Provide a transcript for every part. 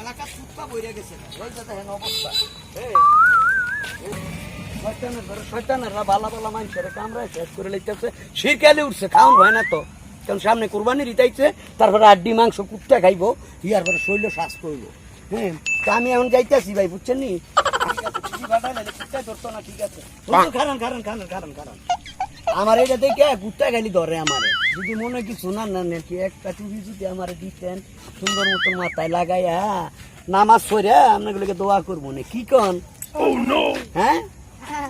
এলাকা কুত্তা বইরে গেছে ওই যে দেখেন অবস্থা এই, এই, শয়তানের ঘরে শয়তানেররা বালা বালা মানুষের কামড়ায় শেষ করে লইতেছে শিরকালে উঠছে খাওয়ান হয় না তো কারণ সামনে কোরবানি রিতাইছে তারপরে আড্ডি মাংস কুত্তা খাইবো ইয়ার পরে শৈল শ্বাস করব হ্যাঁ তা আমি এখন যাইতেছি ভাই বুঝছেন নি ঠিক আছে, ধরতো না ঠিক আছে খারান খারান খারান খারান। আমার এটা দেখে কুত্তা খালি ধরে আমার। যদি মনে কিছু না না নাকি একটা টুপি যদি আমার দিতেন সুন্দর মতো মাথায় লাগাইয়া নামাজ পড়ে আপনাগুলোকে দোয়া করব না। কি কন? হ্যাঁ?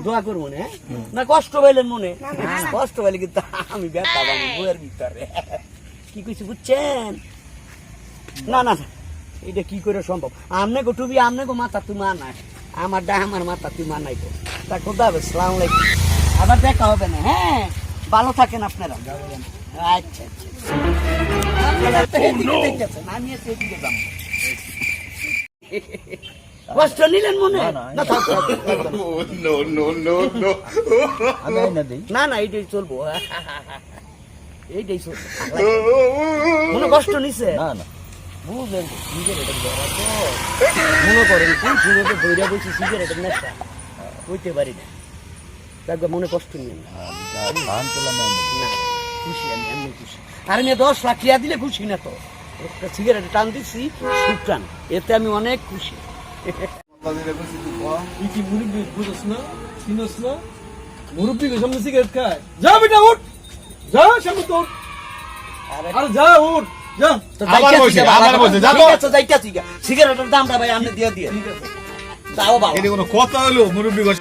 দোয়া করব না হ্যাঁ? না কষ্ট পাইলেন মনে? কষ্ট পাইলে কিন্তু আমি ব্যথা পাবো বইয়ের ভিতরে। কি কিছু বুঝছেন? না না না, এটা কি করে সম্ভব? আমনে গো টুবি আমনে গো মাথা তুমি আনায় আমার ডা আমার মাথা তুমি আনাই তো খোদা হবে সালাম আলাইকুম। আবার দেখা হবে না হ্যাঁ? ভালো থাকেন আপনারা। আচ্ছা আচ্ছা আমি এদিকে যাব। কষ্ট নিলেন মনে? না না না এইটাই চলবো। এইটাই চলবো। মনে কষ্ট নিছে? না না। মনে করেন কোন ধৈর্য বলছি সিগারেটের নেশা হইতে পারি না দেখবে মনে কষ্ট নিয়ে না খুশি আমি এমনি খুশি আর আমি দশ লাখ দিলে খুশি না তো সিগারেট টান দিচ্ছি সুটান এতে আমি অনেক খুশি মুরব্বী সামনে সিগারেট খায় যা বেটা উঠ যা সামনে তো উঠ। আরে যা উঠ সিগারেটের দামটা ভাই আপনি দিয়ে দিয়ে দাও বাবা। এটা কোনো কথা হলো? মুরব্বী